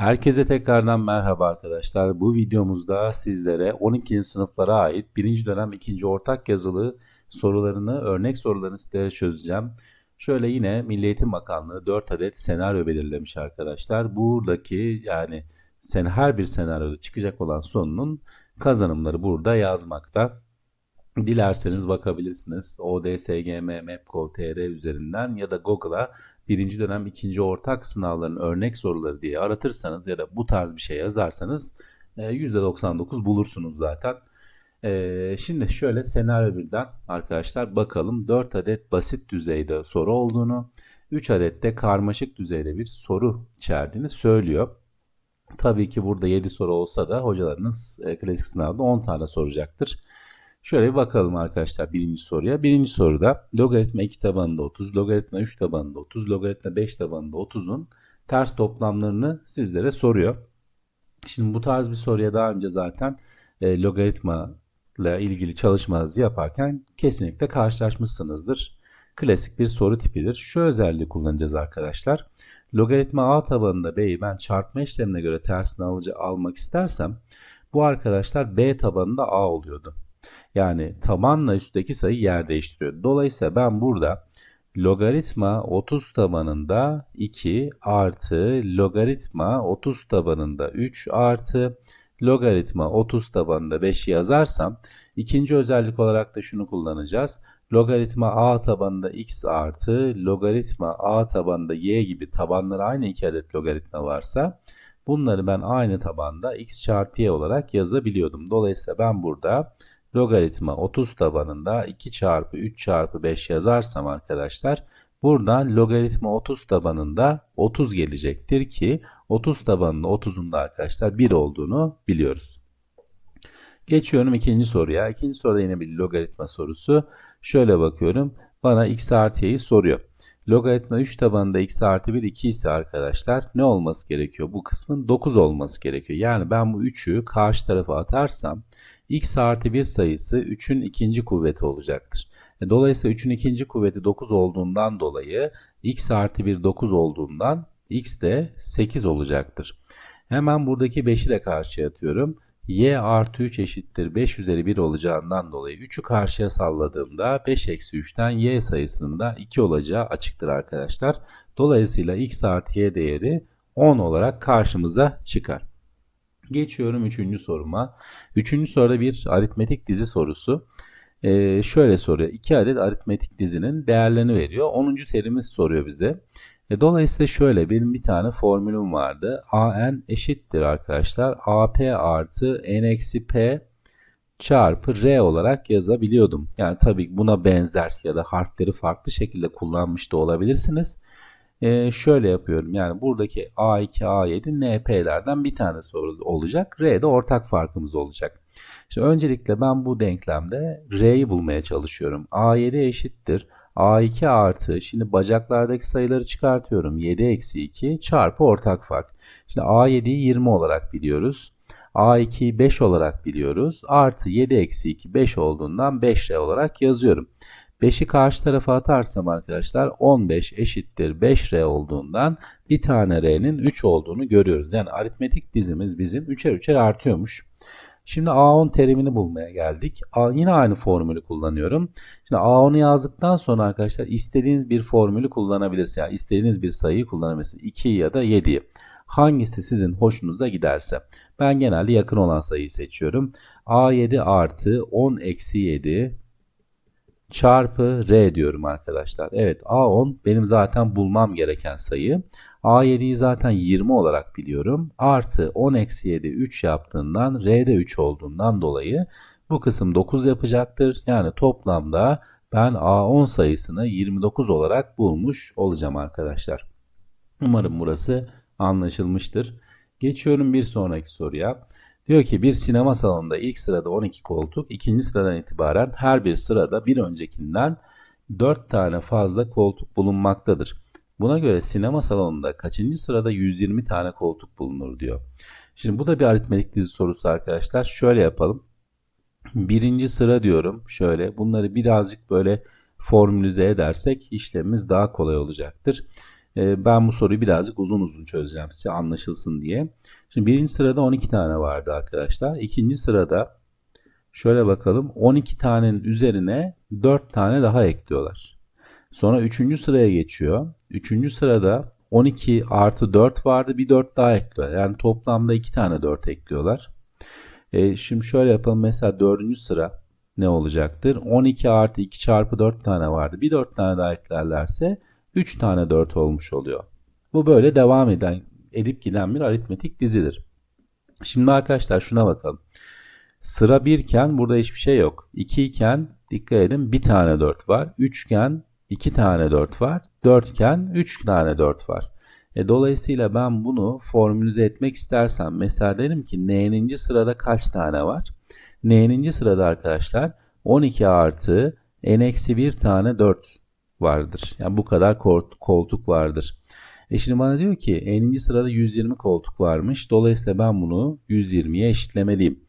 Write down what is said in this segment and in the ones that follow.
Herkese tekrardan merhaba arkadaşlar. Bu videomuzda sizlere 12. sınıflara ait 1. dönem 2. ortak yazılı sorularını, örnek sorularını sizlere çözeceğim. Şöyle yine Milli Eğitim Bakanlığı 4 adet senaryo belirlemiş arkadaşlar. Buradaki yani sen her bir senaryoda çıkacak olan sorunun kazanımları burada yazmakta. Dilerseniz bakabilirsiniz. ODSGM Mapco.tr üzerinden ya da Google'a birinci dönem ikinci ortak sınavların örnek soruları diye aratırsanız ya da bu tarz bir şey yazarsanız %99 bulursunuz zaten. E, şimdi şöyle senaryo birden arkadaşlar bakalım 4 adet basit düzeyde soru olduğunu 3 adet de karmaşık düzeyde bir soru içerdiğini söylüyor. Tabii ki burada 7 soru olsa da hocalarınız e, klasik sınavda 10 tane soracaktır. Şöyle bir bakalım arkadaşlar birinci soruya. Birinci soruda logaritma 2 tabanında 30, logaritma 3 tabanında 30, logaritma 5 tabanında 30'un ters toplamlarını sizlere soruyor. Şimdi bu tarz bir soruya daha önce zaten e, logaritma ile ilgili çalışmanızı yaparken kesinlikle karşılaşmışsınızdır. Klasik bir soru tipidir. Şu özelliği kullanacağız arkadaşlar. Logaritma a tabanında b'yi ben çarpma işlemine göre tersine alıcı almak istersem bu arkadaşlar b tabanında a oluyordu. Yani tabanla üstteki sayı yer değiştiriyor. Dolayısıyla ben burada logaritma 30 tabanında 2 artı logaritma 30 tabanında 3 artı logaritma 30 tabanında 5 yazarsam ikinci özellik olarak da şunu kullanacağız. Logaritma a tabanında x artı logaritma a tabanında y gibi tabanları aynı iki adet logaritma varsa bunları ben aynı tabanda x çarpı y olarak yazabiliyordum. Dolayısıyla ben burada logaritma 30 tabanında 2 çarpı 3 çarpı 5 yazarsam arkadaşlar buradan logaritma 30 tabanında 30 gelecektir ki 30 tabanında 30'un da arkadaşlar 1 olduğunu biliyoruz. Geçiyorum ikinci soruya. İkinci soruda yine bir logaritma sorusu. Şöyle bakıyorum. Bana x artı y'yi soruyor. Logaritma 3 tabanında x artı 1 2 ise arkadaşlar ne olması gerekiyor? Bu kısmın 9 olması gerekiyor. Yani ben bu 3'ü karşı tarafa atarsam x artı 1 sayısı 3'ün ikinci kuvveti olacaktır. E, dolayısıyla 3'ün ikinci kuvveti 9 olduğundan dolayı x artı 1 9 olduğundan x de 8 olacaktır. Hemen buradaki 5'i de karşıya atıyorum. y artı 3 eşittir 5 üzeri 1 olacağından dolayı 3'ü karşıya salladığımda 5 eksi 3'ten y sayısının da 2 olacağı açıktır arkadaşlar. Dolayısıyla x artı y değeri 10 olarak karşımıza çıkar. Geçiyorum üçüncü soruma. Üçüncü soruda bir aritmetik dizi sorusu. Ee, şöyle soruyor. İki adet aritmetik dizinin değerlerini veriyor. 10. terimi soruyor bize. E, dolayısıyla şöyle benim bir tane formülüm vardı. AN eşittir arkadaşlar. AP artı N eksi P çarpı R olarak yazabiliyordum. Yani tabii buna benzer ya da harfleri farklı şekilde kullanmış da olabilirsiniz e, şöyle yapıyorum. Yani buradaki A2, A7 NP'lerden bir tane soru olacak. R'de ortak farkımız olacak. Şimdi öncelikle ben bu denklemde R'yi bulmaya çalışıyorum. A7 eşittir. A2 artı şimdi bacaklardaki sayıları çıkartıyorum. 7 eksi 2 çarpı ortak fark. Şimdi A7'yi 20 olarak biliyoruz. A2'yi 5 olarak biliyoruz. Artı 7 eksi 2 5 olduğundan 5R olarak yazıyorum. 5'i karşı tarafa atarsam arkadaşlar 15 eşittir 5R olduğundan bir tane R'nin 3 olduğunu görüyoruz. Yani aritmetik dizimiz bizim 3'er 3'er artıyormuş. Şimdi A10 terimini bulmaya geldik. A, yine aynı formülü kullanıyorum. Şimdi A10'u yazdıktan sonra arkadaşlar istediğiniz bir formülü kullanabilirsiniz. Yani istediğiniz bir sayıyı kullanabilirsiniz. 2 ya da 7'yi. Hangisi sizin hoşunuza giderse. Ben genelde yakın olan sayıyı seçiyorum. A7 artı 10 eksi 7 çarpı R diyorum arkadaşlar. Evet A10 benim zaten bulmam gereken sayı. A7'yi zaten 20 olarak biliyorum. Artı 10 eksi 7 3 yaptığından R'de 3 olduğundan dolayı bu kısım 9 yapacaktır. Yani toplamda ben A10 sayısını 29 olarak bulmuş olacağım arkadaşlar. Umarım burası anlaşılmıştır. Geçiyorum bir sonraki soruya. Diyor ki bir sinema salonunda ilk sırada 12 koltuk, ikinci sıradan itibaren her bir sırada bir öncekinden 4 tane fazla koltuk bulunmaktadır. Buna göre sinema salonunda kaçıncı sırada 120 tane koltuk bulunur diyor. Şimdi bu da bir aritmetik dizi sorusu arkadaşlar. Şöyle yapalım. Birinci sıra diyorum. Şöyle bunları birazcık böyle formülize edersek işlemimiz daha kolay olacaktır. E, ben bu soruyu birazcık uzun uzun çözeceğim size anlaşılsın diye. Şimdi birinci sırada 12 tane vardı arkadaşlar. İkinci sırada şöyle bakalım 12 tanenin üzerine 4 tane daha ekliyorlar. Sonra üçüncü sıraya geçiyor. Üçüncü sırada 12 artı 4 vardı bir 4 daha ekliyorlar. Yani toplamda 2 tane 4 ekliyorlar. E, şimdi şöyle yapalım mesela dördüncü sıra ne olacaktır? 12 artı 2 çarpı 4 tane vardı. Bir 4 tane daha eklerlerse 3 tane 4 olmuş oluyor. Bu böyle devam eden, edip giden bir aritmetik dizidir. Şimdi arkadaşlar şuna bakalım. Sıra 1 iken burada hiçbir şey yok. 2 iken dikkat edin bir tane 4 var. 3 iken 2 tane 4 var. 4 iken 3 tane 4 var. E, dolayısıyla ben bunu formülize etmek istersem mesela derim ki n'ninci sırada kaç tane var? n'ninci sırada arkadaşlar 12 artı n-1 tane 4 vardır. Yani bu kadar koltuk vardır. E şimdi bana diyor ki n'inci sırada 120 koltuk varmış. Dolayısıyla ben bunu 120'ye eşitlemeliyim.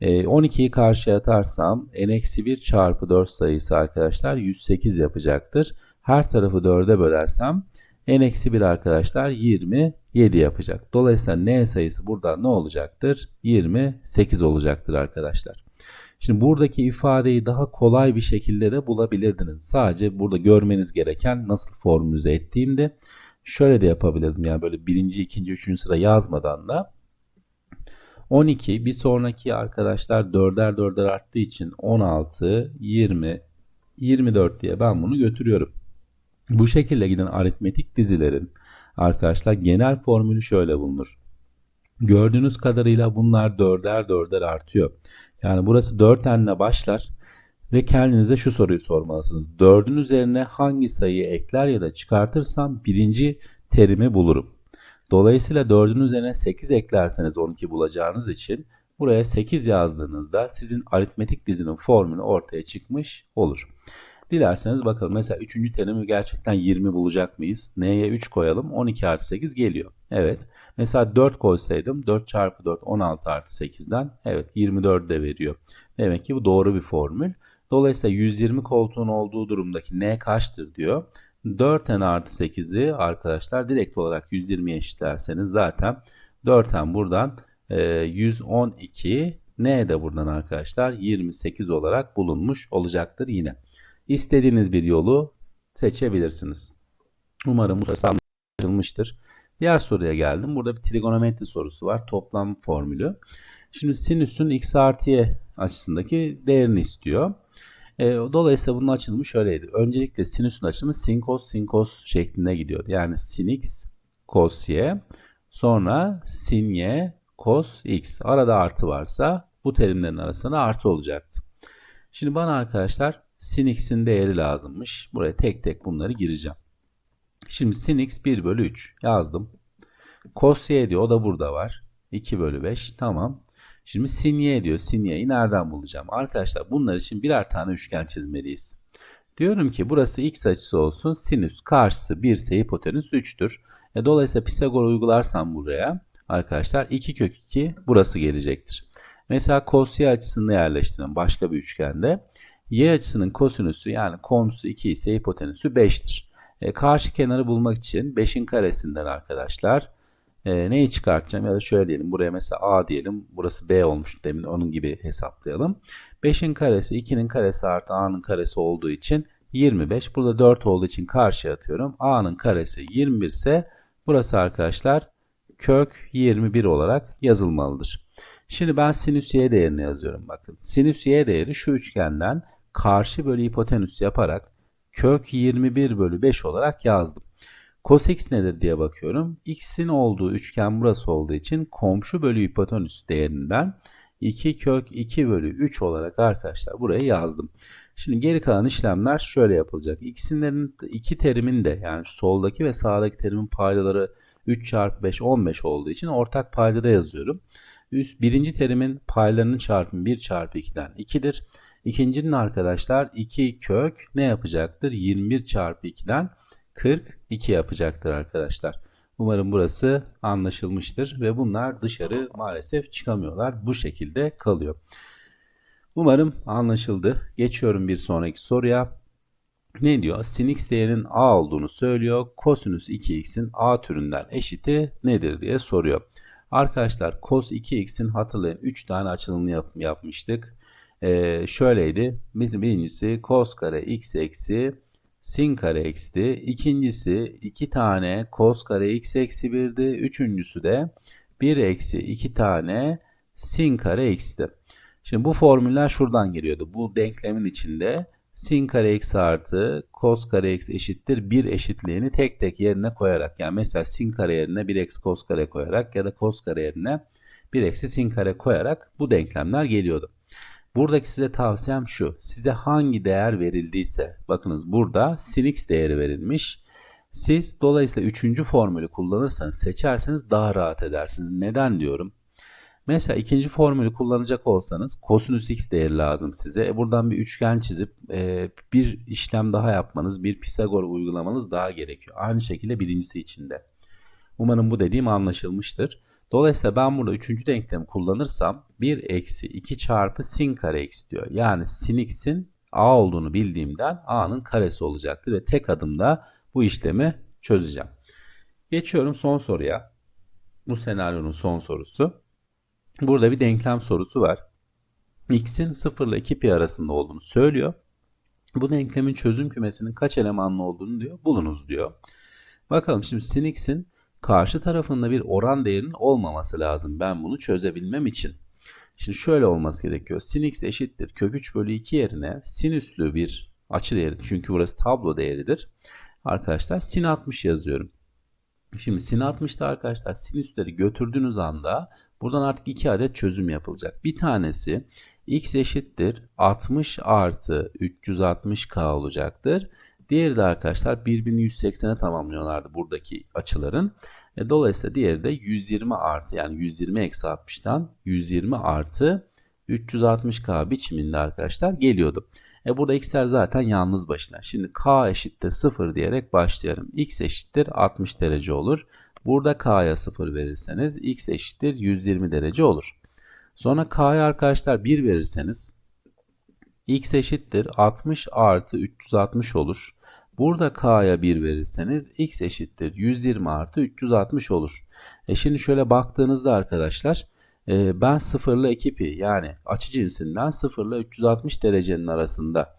E, 12'yi karşıya atarsam n-1 çarpı 4 sayısı arkadaşlar 108 yapacaktır. Her tarafı 4'e bölersem n-1 arkadaşlar 27 yapacak. Dolayısıyla n sayısı burada ne olacaktır? 28 olacaktır arkadaşlar. Şimdi buradaki ifadeyi daha kolay bir şekilde de bulabilirdiniz. Sadece burada görmeniz gereken nasıl formülize ettiğimde şöyle de yapabilirdim. Yani böyle birinci, ikinci, üçüncü sıra yazmadan da 12 bir sonraki arkadaşlar dörder dörder arttığı için 16, 20, 24 diye ben bunu götürüyorum. Bu şekilde giden aritmetik dizilerin arkadaşlar genel formülü şöyle bulunur. Gördüğünüz kadarıyla bunlar dörder dörder artıyor. Yani burası 4 ile başlar ve kendinize şu soruyu sormalısınız. 4'ün üzerine hangi sayıyı ekler ya da çıkartırsam birinci terimi bulurum. Dolayısıyla 4'ün üzerine 8 eklerseniz 12 bulacağınız için buraya 8 yazdığınızda sizin aritmetik dizinin formülü ortaya çıkmış olur. Dilerseniz bakalım mesela 3. terimi gerçekten 20 bulacak mıyız? N'ye 3 koyalım 12 artı 8 geliyor. Evet. Mesela 4 koysaydım 4 çarpı 4 16 artı 8'den evet 24 de veriyor. Demek ki bu doğru bir formül. Dolayısıyla 120 koltuğun olduğu durumdaki N kaçtır diyor. 4n artı 8'i arkadaşlar direkt olarak 120'ye eşitlerseniz zaten 4n buradan e, 112 n de buradan arkadaşlar 28 olarak bulunmuş olacaktır yine. İstediğiniz bir yolu seçebilirsiniz. Umarım burası anlaşılmıştır. Diğer soruya geldim. Burada bir trigonometri sorusu var. Toplam formülü. Şimdi sinüsün x artı y açısındaki değerini istiyor. E, dolayısıyla bunun açılımı şöyleydi. Öncelikle sinüsün açılımı sin cos sin cos şeklinde gidiyordu. Yani sin x cos y sonra sin y cos x. Arada artı varsa bu terimlerin arasında artı olacaktı. Şimdi bana arkadaşlar sin x'in değeri lazımmış. Buraya tek tek bunları gireceğim. Şimdi sin x 1 bölü 3 yazdım. Cos y diyor o da burada var. 2 bölü 5 tamam. Şimdi sin y diyor. Sin y'yi nereden bulacağım? Arkadaşlar bunlar için birer tane üçgen çizmeliyiz. Diyorum ki burası x açısı olsun. Sinüs karşısı 1 ise hipotenüs 3'tür. E, dolayısıyla Pisagor uygularsam buraya arkadaşlar 2 kök 2 burası gelecektir. Mesela cos y açısını yerleştirin başka bir üçgende. Y açısının kosinüsü yani komşusu 2 ise hipotenüsü 5'tir. E, karşı kenarı bulmak için 5'in karesinden arkadaşlar e, neyi çıkartacağım ya da şöyle diyelim buraya mesela A diyelim burası B olmuş demin onun gibi hesaplayalım. 5'in karesi 2'nin karesi artı A'nın karesi olduğu için 25. Burada 4 olduğu için karşıya atıyorum. A'nın karesi 21 ise burası arkadaşlar kök 21 olarak yazılmalıdır. Şimdi ben sinüs y değerini yazıyorum bakın. Sinüs y değeri şu üçgenden karşı bölü hipotenüs yaparak kök 21 bölü 5 olarak yazdım. Cos x nedir diye bakıyorum. X'in olduğu üçgen burası olduğu için komşu bölü hipotenüs değerinden 2 kök 2 bölü 3 olarak arkadaşlar buraya yazdım. Şimdi geri kalan işlemler şöyle yapılacak. X'inlerin iki terimin de yani soldaki ve sağdaki terimin paydaları 3 çarpı 5 15 olduğu için ortak paydada yazıyorum. Üst, birinci terimin paylarının çarpımı 1 çarpı 2'den 2'dir. İkincinin arkadaşlar 2 kök ne yapacaktır? 21 çarpı 2'den 42 yapacaktır arkadaşlar. Umarım burası anlaşılmıştır ve bunlar dışarı maalesef çıkamıyorlar. Bu şekilde kalıyor. Umarım anlaşıldı. Geçiyorum bir sonraki soruya. ne diyor? Sin x değerinin a olduğunu söylüyor. Kosinüs 2x'in a türünden eşiti nedir diye soruyor. Arkadaşlar cos 2x'in hatırlayın 3 tane açılımını yap yapmıştık. Ee, şöyleydi. Bir, birincisi cos kare x eksi sin kare x'ti. İkincisi 2 tane cos kare x eksi 1'di. Üçüncüsü de 1 eksi 2 tane sin kare x'ti. Şimdi bu formüller şuradan geliyordu. Bu denklemin içinde sin kare x artı cos kare x eşittir 1 eşitliğini tek tek yerine koyarak yani mesela sin kare yerine 1 eksi cos kare koyarak ya da cos kare yerine 1 eksi sin kare koyarak bu denklemler geliyordu. Buradaki size tavsiyem şu. Size hangi değer verildiyse bakınız burada sin değeri verilmiş. Siz dolayısıyla üçüncü formülü kullanırsanız seçerseniz daha rahat edersiniz. Neden diyorum? Mesela ikinci formülü kullanacak olsanız kosinüs x değeri lazım size. E buradan bir üçgen çizip e, bir işlem daha yapmanız, bir Pisagor uygulamanız daha gerekiyor. Aynı şekilde birincisi için de. Umarım bu dediğim anlaşılmıştır. Dolayısıyla ben burada üçüncü denklemi kullanırsam 1 eksi 2 çarpı sin kare x diyor. Yani sin x'in a olduğunu bildiğimden a'nın karesi olacaktır ve tek adımda bu işlemi çözeceğim. Geçiyorum son soruya. Bu senaryonun son sorusu. Burada bir denklem sorusu var. x'in 0 ile 2 pi arasında olduğunu söylüyor. Bu denklemin çözüm kümesinin kaç elemanlı olduğunu diyor. Bulunuz diyor. Bakalım şimdi sin x'in karşı tarafında bir oran değerinin olmaması lazım. Ben bunu çözebilmem için. Şimdi şöyle olması gerekiyor. Sin x eşittir. Kök 3 bölü 2 yerine sinüslü bir açı değeri. Çünkü burası tablo değeridir. Arkadaşlar sin 60 yazıyorum. Şimdi sin 60'da arkadaşlar sinüsleri götürdüğünüz anda buradan artık iki adet çözüm yapılacak. Bir tanesi x eşittir 60 artı 360k olacaktır. Diğeri de arkadaşlar birbirini 180'e tamamlıyorlardı buradaki açıların. E, dolayısıyla diğeri de 120 artı yani 120 eksi 60'tan 120 artı 360k biçiminde arkadaşlar geliyordu. E burada x'ler zaten yalnız başına. Şimdi k eşittir 0 diyerek başlayalım. x eşittir 60 derece olur. Burada k'ya 0 verirseniz x eşittir 120 derece olur. Sonra k'ya arkadaşlar 1 verirseniz x eşittir 60 artı 360 olur. Burada k'ya 1 verirseniz x eşittir 120 artı 360 olur. E şimdi şöyle baktığınızda arkadaşlar e, ben 0 ile 2 pi yani açı cinsinden 0 ile 360 derecenin arasında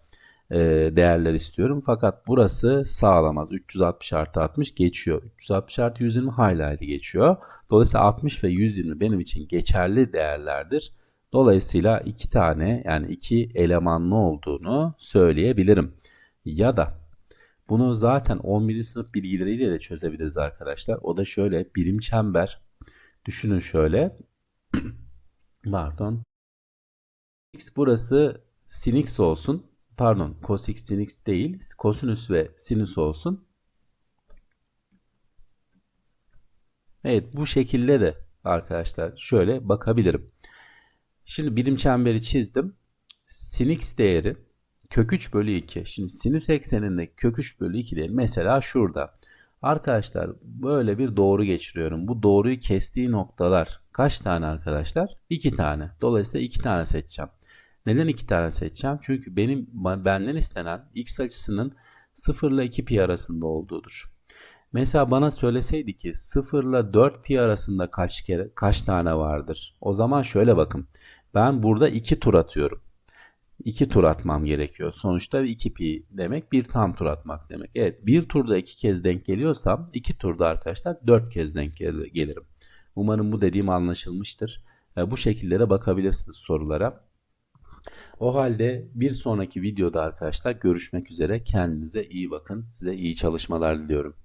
e, değerler istiyorum. Fakat burası sağlamaz. 360 artı 60 geçiyor. 360 artı 120 hayli hayli geçiyor. Dolayısıyla 60 ve 120 benim için geçerli değerlerdir. Dolayısıyla iki tane yani iki elemanlı olduğunu söyleyebilirim. Ya da bunu zaten 11. sınıf bilgileriyle de çözebiliriz arkadaşlar. O da şöyle birim çember. Düşünün şöyle. Pardon. X burası sin x olsun. Pardon cos x sin x değil. Kosinüs ve sinüs olsun. Evet bu şekilde de arkadaşlar şöyle bakabilirim. Şimdi birim çemberi çizdim. Sin x değeri kök 3 bölü 2. Şimdi sinüs ekseninde kök 3 bölü 2 değil. Mesela şurada. Arkadaşlar böyle bir doğru geçiriyorum. Bu doğruyu kestiği noktalar kaç tane arkadaşlar? 2 tane. Dolayısıyla 2 tane seçeceğim. Neden 2 tane seçeceğim? Çünkü benim benden istenen x açısının 0 ile 2 pi arasında olduğudur. Mesela bana söyleseydi ki 0 ile 4 pi arasında kaç kere kaç tane vardır? O zaman şöyle bakın. Ben burada 2 tur atıyorum. 2 tur atmam gerekiyor. Sonuçta 2 pi demek bir tam tur atmak demek. Evet bir turda 2 kez denk geliyorsam 2 turda arkadaşlar 4 kez denk gelirim. Umarım bu dediğim anlaşılmıştır. Bu şekilde de bakabilirsiniz sorulara. O halde bir sonraki videoda arkadaşlar görüşmek üzere. Kendinize iyi bakın. Size iyi çalışmalar diliyorum.